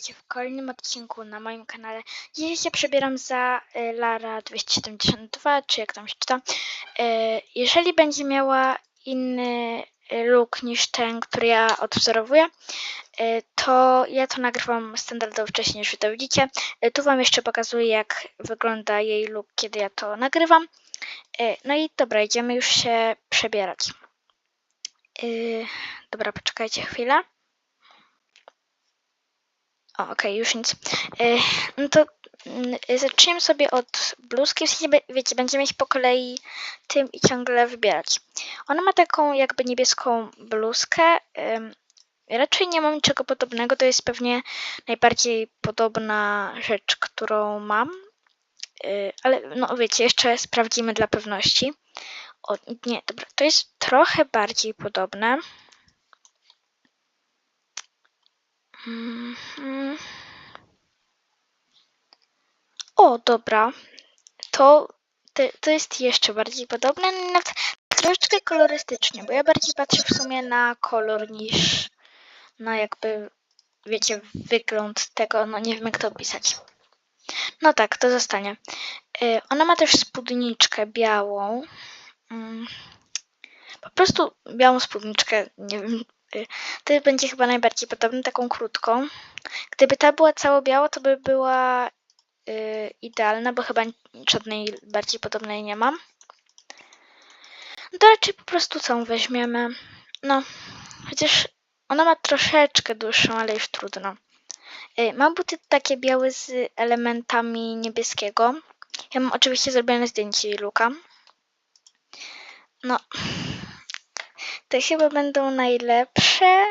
witajcie w kolejnym odcinku na moim kanale. Dzisiaj się przebieram za y, Lara 272, czy jak tam się czyta. Y, jeżeli będzie miała inny y, look niż ten, który ja odwzorowuję, to ja to nagrywam standardowo wcześniej, wy to widzicie. Tu wam jeszcze pokazuję, jak wygląda jej look, kiedy ja to nagrywam. No i dobra, idziemy już się przebierać. Dobra, poczekajcie chwilę. Okej, już nic. E, no to mm, zacznijmy sobie od bluzki. Wiecie, będziemy iść po kolei tym i ciągle wybierać. Ona ma taką jakby niebieską bluzkę. Raczej nie mam niczego podobnego. To jest pewnie najbardziej podobna rzecz, którą mam. E, Ale no wiecie, jeszcze sprawdzimy dla pewności. O, nie, dobra, to jest trochę bardziej podobne. O, dobra. To, to, to jest jeszcze bardziej podobne, nawet troszeczkę kolorystycznie, bo ja bardziej patrzę w sumie na kolor niż na jakby, wiecie, wygląd tego, no nie wiem jak to opisać. No tak, to zostanie. Y, Ona ma też spódniczkę białą. Mm, Po prostu białą spódniczkę, nie wiem. To będzie chyba najbardziej podobne, taką krótką. Gdyby ta była cało biała, to by była y, idealna, bo chyba żadnej bardziej podobnej nie mam. No to raczej po prostu całą weźmiemy. No, chociaż ona ma troszeczkę dłuższą, ale już trudno. Y, Mam buty takie białe z elementami niebieskiego. Ja mam oczywiście zrobione zdjęcie luka. No, te chyba będą najlepsze,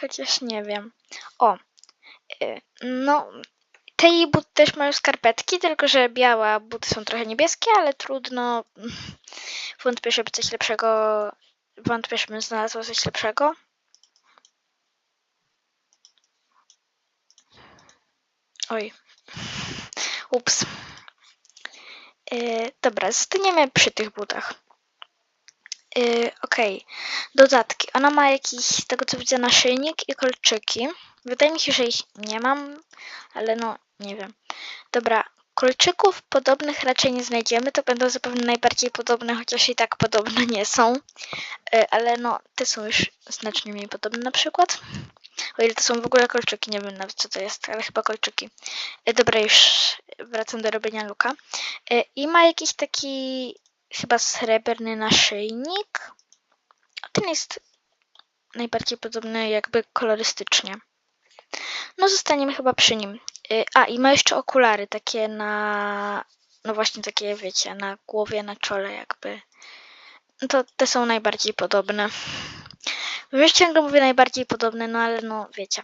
chociaż nie wiem. O, y, no, te jej buty też mają skarpetki, tylko że białe, a buty są trochę niebieskie, ale trudno. Wątpię, żeby coś lepszego. Wątpię, żebym znalazła coś lepszego. Oj. Ups. Yy, dobra, zostaniemy przy tych butach. Yy, Okej, dodatki. Ona ma jakiś, tego co widzę, naszyjnik i kolczyki. Wydaje mi się, że ich nie mam, ale no, nie wiem. Dobra, kolczyków podobnych raczej nie znajdziemy. To będą zapewne najbardziej podobne, chociaż i tak podobne nie są. Yy, ale no, te są już znacznie mniej podobne na przykład. O ile to są w ogóle kolczyki, nie wiem nawet co to jest, ale chyba kolczyki. E, Dobra, już wracam do robienia luka. E, I ma jakiś taki chyba srebrny naszyjnik. Ten jest najbardziej podobny jakby kolorystycznie. No zostaniemy chyba przy nim. E, A, i ma jeszcze okulary takie na... No właśnie takie, wiecie, na głowie, na czole jakby. No to te są najbardziej podobne. Wiesz, ciągle mówię najbardziej podobne, no ale no wiecie.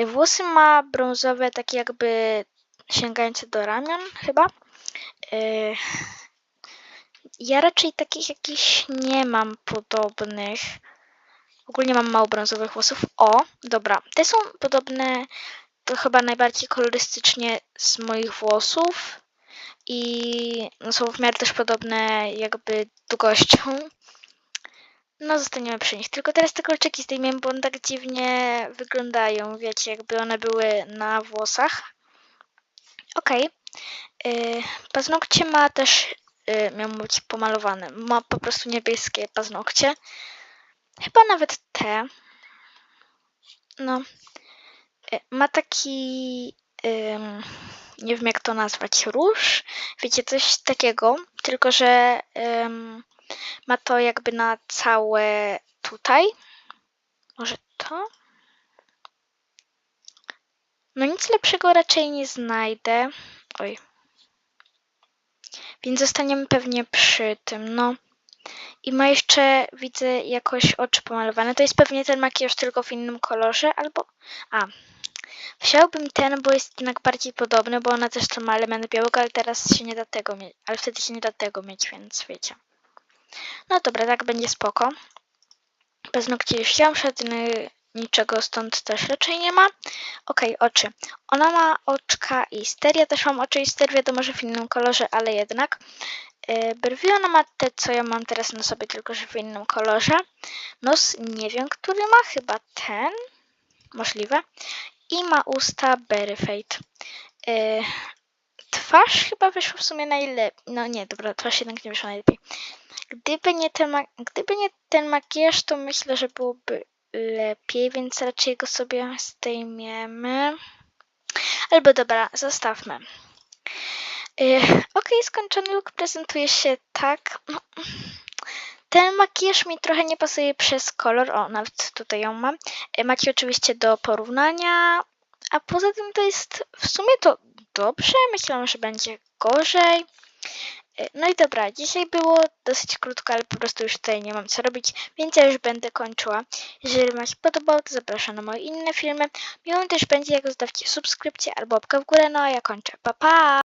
Y, Włosy ma brązowe, takie jakby sięgające do ramion, chyba. Ja raczej takich jakichś nie mam podobnych. Ogólnie mam mało brązowych włosów. O, dobra. Te są podobne, to chyba najbardziej kolorystycznie z moich włosów. I no, są w miarę też podobne jakby długością. No, zostaniemy przy nich. Tylko teraz te kolczyki zdejmiemy, bo one tak dziwnie wyglądają. Wiecie, jakby one były na włosach. Okej. Okay. Paznokcie ma też, yy, miał być pomalowane. Ma po prostu niebieskie paznokcie. Chyba nawet te. No. Y, ma taki, nie wiem jak to nazwać, róż. Wiecie, coś takiego, tylko że ma to jakby na całe tutaj. Może to? No nic lepszego raczej nie znajdę. Oj. Więc zostaniemy pewnie przy tym, no. I ma jeszcze, widzę, jakoś oczy pomalowane. To jest pewnie ten makijaż tylko w innym kolorze, albo... A. Wziąłbym ten, bo jest jednak bardziej podobny, bo ona też to ma element białego, ale teraz się nie da tego mieć. Ale wtedy się nie da tego mieć, więc wiecie. No dobra, tak będzie spoko. Paznokcie już wziąłem, żadny, niczego stąd też raczej nie ma. Okej, oczy. Ona ma oczka i ster. Ja też mam oczy i ster, wiadomo, że w innym kolorze, ale jednak. Yy, Brwi ona ma te, co ja mam teraz na sobie, tylko że w innym kolorze. Nos nie wiem, który ma, chyba ten. Możliwe. i ma usta Berry Fate. Y, twarz chyba wyszła w sumie najlepiej. No nie, dobra, twarz jednak nie wyszła najlepiej. Gdyby nie, ma- gdyby nie ten makijaż, to myślę, że byłoby lepiej, więc raczej go sobie zdejmiemy. Albo dobra, zostawmy. Yy, Okej, skończony look prezentuje się tak. Ten makijaż mi trochę nie pasuje przez kolor. O, nawet tutaj ją mam. Yy, Macie oczywiście do porównania. A poza tym to jest w sumie to dobrze. Myślałam, że będzie gorzej. Yy, No i dobra, dzisiaj było dosyć krótko, ale po prostu już tutaj nie mam co robić, więc ja już będę kończyła. Jeżeli Wam się podobało, to zapraszam na moje inne filmy. Miło też będzie, jak zostawcie subskrypcję albo łapkę w górę, no a ja kończę. Pa, pa!